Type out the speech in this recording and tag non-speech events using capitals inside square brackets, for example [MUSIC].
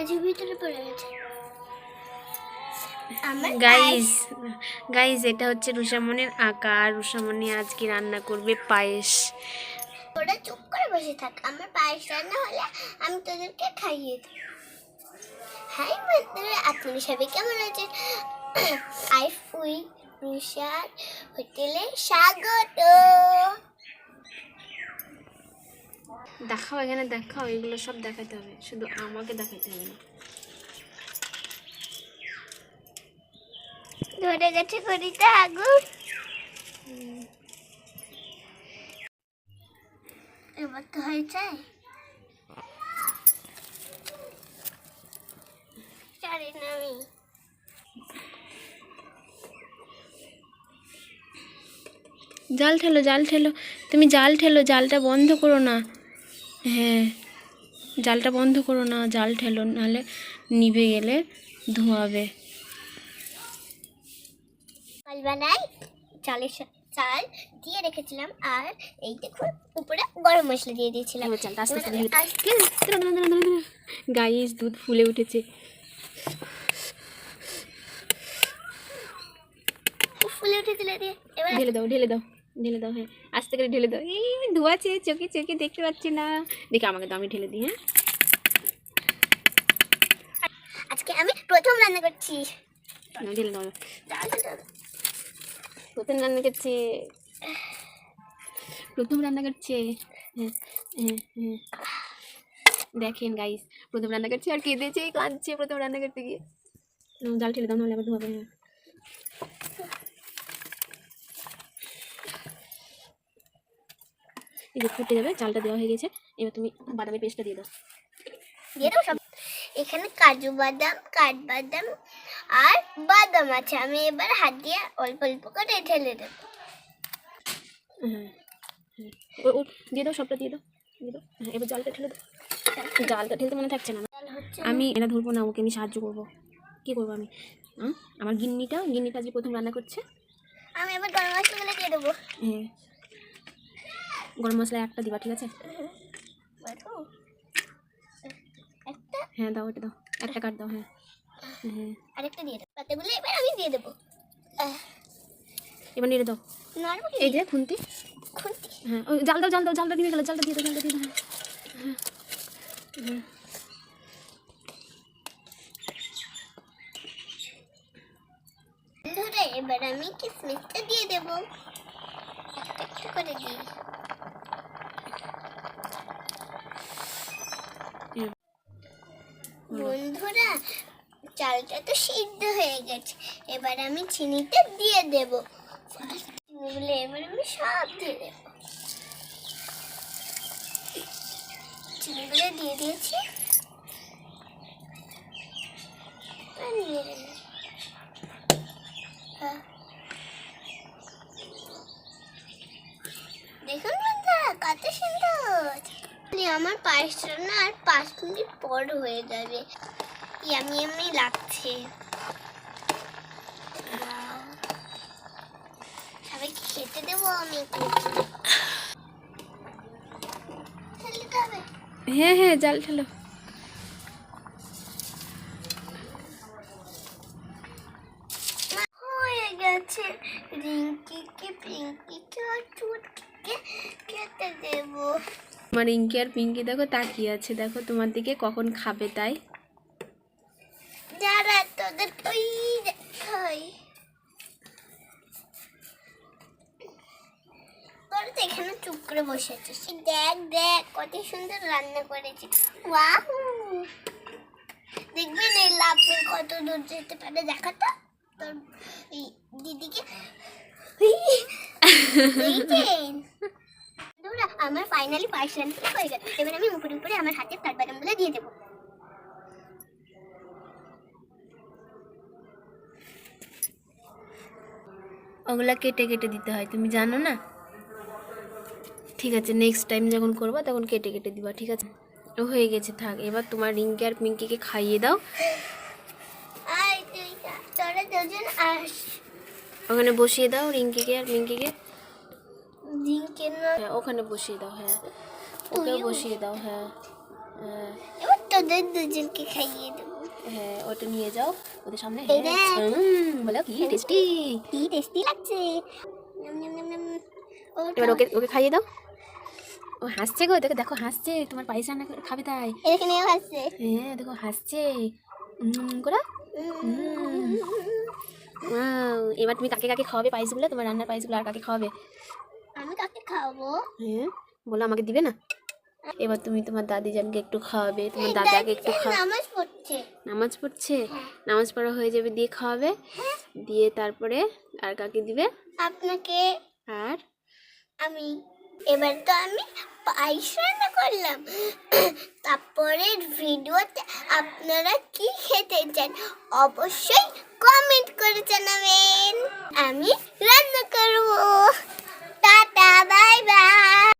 গেছে ভিতরে পড়ে গেছে। আমার গাইস গাইস এটা হচ্ছে রুষামণির আঁকা। আর রুষামণি আজকে রান্না করবে পায়েস। ওরা চুপ করে বসে থাক। আমার পায়েস রান্না হলে আমি তোদেরকে খাইয়ে দেব। হাই বন্ধুরা আপনাদের সবাই কেমন আছেন? আই ফুই রুষার হোটেলে স্বাগত। দেখাও এখানে দেখাও এগুলো সব দেখাতে হবে। শুধু আমাকে দেখাতে হবে না। ধরে গেছে করিতে আগুন এবার তো হয়েছে জানি না আমি। জাল ঠেলো জাল ঠেলো। তুমি জাল ঠেলো জালটা বন্ধ করো না। হ্যাঁ জালটা বন্ধ করো না জাল ঠেলো নাহলে নিভে গেলে ধোঁয়াবে। চাল বানাই চালের চাল দিয়ে রেখেছিলাম আর এই দেখুন উপরে গরম মশলা দিয়ে দিয়েছিলাম। চালটা আস্তে আস্তে দুধ ফুলে উঠেছে। ফুলে উঠেছিল দিয়ে। এবার ঢেলে দাও ঢেলে দাও ঢেলে দাও হ্যাঁ। আস্তে করে ঢেলে দাও। এই ধোয়াছে চোখে চোখে দেখতে পাচ্ছি না। দেখে আমাকে তো আমি ঢেলে দিই হ্যাঁ? আজকে আমি প্রথম রান্না করছি। ঢেলে দাও। প্রথম রান্না করছে। প্রথম রান্না করছে। দেখেন গাইস প্রথম রান্না করছে আর কেঁদেছে কাঁদছে প্রথম রান্না করতে গিয়ে। জাল ঠেলে দাও নাহলে আবার ধোয়াবে হ্যাঁ যে ফুটে যাবে চালটা দেওয়া হয়ে গেছে। এবার তুমি বাদামের পেস্টটা দিয়ে দাও। দিয়ে দাও সব? এখানে কাজু বাদাম কাঠবাদাম আর বাদাম আছে। আমি এবার হাত দিয়ে অল্প অল্প করে ঢেলে দেবো। ও- দিয়ে দাও সবটা দিয়ে দাও দিয়ে দাও। হ্যাঁ এবার জালটা ঠেলে দাও। জালটা ঠেলতে মনে থাকছে না। আমি এটা ধরবো না ওকে আমি সাহায্য করব। কী করব আমি? আমার গিন্নিটা গিন্নিটা আজকে প্রথম রান্না করছে। আমি এবার গরম মশলাগুলো দিয়ে দেবো। হ্যাঁ। গরম মশলা একটা দিবা ঠিক আছে? হ্যাঁ দাও ওটা দাও। একটা কাট দাও হ্যাঁ। হ্যাঁ। আরেকটা দিয়ে দেবো পাতাগুলো এবার আমি দিয়ে দেবো। এবার নেড়ে দাও? এই যে খুন্তি। খুন্তি। হ্যাঁ ওই জাল দাও জাল দাও জালটা দিয়ে গেলো জালটা দিয়ে দাও জালটা দিয়ে দাও। হ্যাঁ। হ্যাঁ এবার আমি কিসমিসটা দিয়ে দেবো। একটা একটা করে দিই বন্ধুরা, চালটা তো সিদ্ধ হয়ে গেছে। এবার আমি চিনিটা দিয়ে দেবো। চিনিগুলো এবার আমি সব দিয়ে দেবো। চিনিগুলো দিয়ে দিয়েছি। নিয়ে নেব। হ্যাঁ। দেখুন বন্ধুরা কত সুন্দর এই আমার পায়েসটা না আর পাঁচ মিনিট পর হয়ে যাবে ইয়ামি ইয়ামি লাগছে. সবাইকে খেতে দেবো আমি। হ্যাঁ হ্যাঁ জাল ঠেলো হয়ে গেছে রিঙ্কিকে পিঙ্কিকে আর চুটকিকে খেতে দেবো আমার ইঙ্কি আর পিঙ্কি দেখো তাকিয়ে আছে। দেখো তোমার দিকে কখন খাবে তাই। এখানে চুপ করে বসে আছিস। দেখ দেখ কত সুন্দর রান্না করেছি। দেখবেন এই কত দূর যেতে পারে। দেখা তো তোর এই দিদিকে। [LAUGHS] দেখছেন? আমার ফাইনালি রান্না হয়ে গেল। এবার আমি উপরে উপরে আমার হাতের কাঠবাদামগুলো দিয়ে দেবো। ওগুলা কেটে কেটে দিতে হয় তুমি জানো না? ঠিক আছে নেক্সট টাইম যখন করবা তখন কেটে কেটে দিবা ঠিক আছে? ও হয়ে গেছে থাক এবার তোমার রিঙ্কি আর পিঙ্কিকে খাইয়ে দাও। ওখানে বসিয়ে দাও রিঙ্কিকে আর পিঙ্কিকে। দিনকে না। হ্যাঁ ওখানে বসিয়ে দাও হ্যাঁ। তুইও? বসিয়ে দাও হ্যাঁ। আহ, এবার তোদের দুজনকে খাইয়ে দেবো। হ্যাঁ ওটা নিয়ে যাও ওদের সামনে। হ্যাঁ, বলো কি টেস্টি কি টেস্টি লাগছে। এবার ওকে ওকে খাইয়ে দাও। ও হাসছে গো দেখো দেখো হাসছে। তোমার পায়েস রান্না খাবে তাই। এখানে আছে হ্যাঁ দেখো হাসছে। Wow, এবার তুমি কাকে কাকে খাওয়াবে পায়েসগুলো? তোমার রান্নার পায়েসগুলো আর কাকে খাওয়াবে? কাকে খাওয়াবো? হ্যাঁ বলো আমাকে দিবে না? এবার তুমি তোমার দাদি জানকে একটু খাওয়াবে তোমার দাদাকে একটু খাওয়া নামাজ পড়ছে। নামাজ পড়ছে? নামাজ পড়া হয়ে যাবে দিয়ে খাওয়াবে? দিয়ে তারপরে আর কাকে দিবে? আপনাকে আর? আমি। এবার তো আমি পায়েস রান্না করলাম। তারপরের ভিডিওতে আপনারা কি খেতে চান অবশ্যই কমেন্ট করে জানাবেন। আমি রান্না করব। bye bye.